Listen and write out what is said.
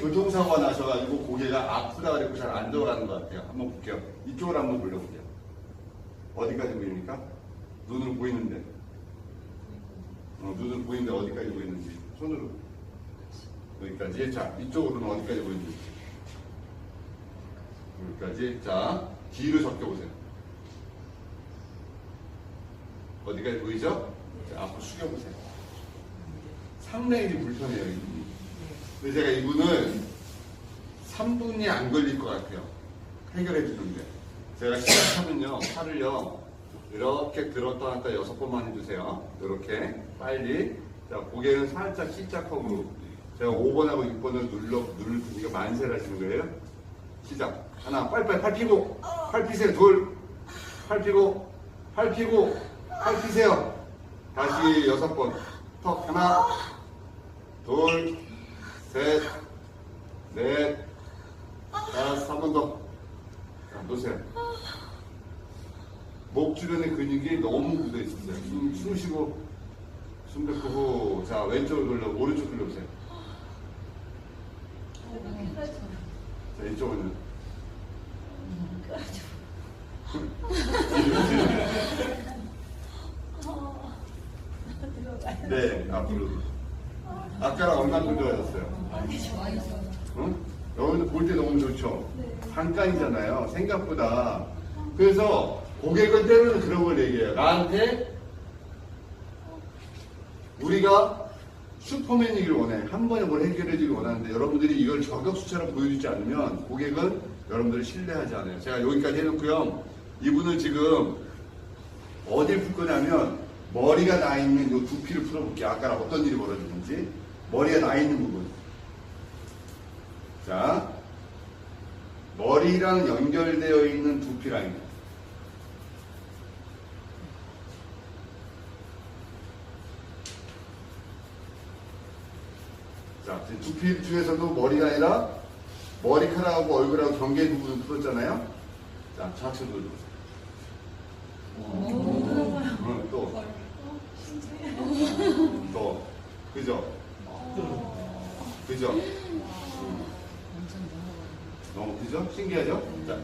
교통사고가 나셔가지고 고개가 아프다 그랬고 잘안 돌아가는 것 같아요. 한번 볼게요. 이쪽으로 한번 돌려볼게요. 어디까지 보입니까? 눈으로 보이는데. 어, 눈으로 보이는데 어디까지 보이는지. 손으로. 여기까지. 자, 이쪽으로는 어디까지 보이는지. 여기까지. 자, 뒤로 적혀보세요. 어디까지 보이죠? 자, 앞으로 숙여보세요. 상당히 불편해요. 근데 제가 이분을 3분이 안 걸릴 것 같아요. 해결해 주는데. 제가 시작하면요, 팔을요, 이렇게 들었다 놨다 여섯 번만 해주세요. 이렇게, 빨리. 자, 고개는 살짝 시작하고, 제가 5번하고 6번을 눌러, 누를 테니까 만세를 하시는 거예요. 시작. 하나, 빨리빨리 팔 피고, 팔 피세요. 둘, 팔 피고, 팔 피고, 팔 피세요. 다시 여섯 번. 턱, 하나, 둘, 셋, 넷, 다섯, 한 번 더. 자, 놓으세요. 목 주변의 근육이 너무 굳어 있었어요. 숨, 숨 쉬고, 숨 뱉고, 자, 왼쪽으로 돌려, 오른쪽 돌려보세요. 자, 이쪽은요. 네, 앞으로. 아까랑 얼마나 좋아졌어요? 응? 여러분들 볼 때 너무 좋죠? 잠깐이잖아요. 생각보다. 그래서 고객을 때로는 그런 걸 얘기해요. 나한테 우리가 슈퍼맨이길 원해. 한 번에 뭘 해결해주길 원하는데 여러분들이 이걸 저격수처럼 보여주지 않으면 고객은 여러분들을 신뢰하지 않아요. 제가 여기까지 해놓고요. 이분을 지금 어딜 풀 거냐면 머리가 나 있는 이 두피를 풀어볼게요. 아까랑 어떤 일이 벌어졌는지. 머리가 나 있는 부분. 자, 머리랑 연결되어 있는 두피 라인. 자, 두피 중에서도 머리가 아니라 머리카락하고 얼굴하고 경계 부분을 풀었잖아요. 자, 좌측으로 보세요. 응, 또. 또. 그죠? 그죠? 음. 너무 그죠? 신기하죠? 자,